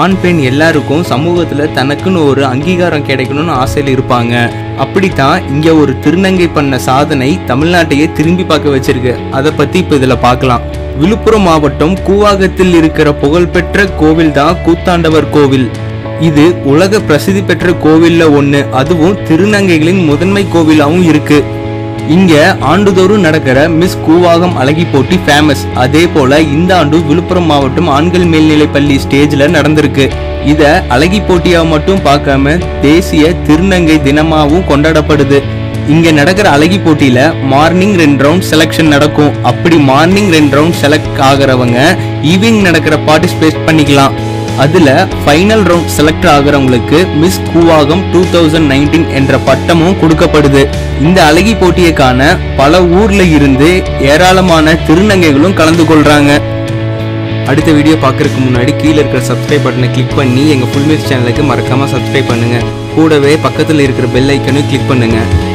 ஆண் பெண் எல்லாருக்கும் சமூகத்தில் தனக்குன்னு ஒரு அங்கீகாரம் கிடைக்கணும்னு ஆசையில் இருப்பாங்க. அப்படித்தான் இங்க ஒரு திருநங்கை பண்ண சாதனை தமிழ்நாட்டையே திரும்பி பார்க்க வச்சிருக்கு. அதை பத்தி இப்ப இதுல பார்க்கலாம். விழுப்புரம் மாவட்டம் கூவாகத்தில் இருக்கிற புகழ்பெற்ற கோவில் தான் கூத்தாண்டவர் கோவில். இது உலக பிரசித்தி பெற்ற கோவில்ல ஒன்று அதுவும் திருநங்கைகளின் முதன்மை கோவிலாகவும் இருக்குது இங்க ஆண்டுதோறும் நடக்கிற மிஸ் கூவாகம் அழகி போட்டி ஃபேமஸ் அதே போல இந்த ஆண்டு விழுப்புரம் மாவட்டம் ஆண்கள் மேல்நிலைப்பள்ளி ஸ்டேஜ்ல நடந்திருக்கு. இத அழகி போட்டியா மட்டும் பார்க்காம தேசிய திருநங்கை தினமாவும் கொண்டாடப்படுது. இங்க நடக்கிற அழகி போட்டியில மார்னிங் ரெண்டு ரவுண்ட் செலெக்ஷன் நடக்கும். அப்படி மார்னிங் ரெண்டு ரவுண்ட் செலக்ட் ஆகுறவங்க ஈவினிங் நடக்கிற பார்ட்டிசிபேட் பண்ணிக்கலாம். அதில் final round select ஆகுறவங்களுக்கு miss Koovagam two thousand nineteen என்ற பட்டமும் கொடுக்கப்படுது. இந்த அழகி போட்டியை காண பல ஊர்ல இருந்து ஏராளமான திருநங்கைகளும் கலந்து கொள்றாங்க. அடுத்த வீடியோ பார்க்கறதுக்கு முன்னாடி கீழே இருக்கிற சப்ஸ்கிரைப் பட்டனை கிளிக் பண்ணி எங்கள் ஃபுல் சேனலுக்கு மறக்காமல் சப்ஸ்கிரைப் பண்ணுங்கள் கூடவே பக்கத்தில் இருக்கிற பெல் ஐக்கனையும் கிளிக் பண்ணுங்கள்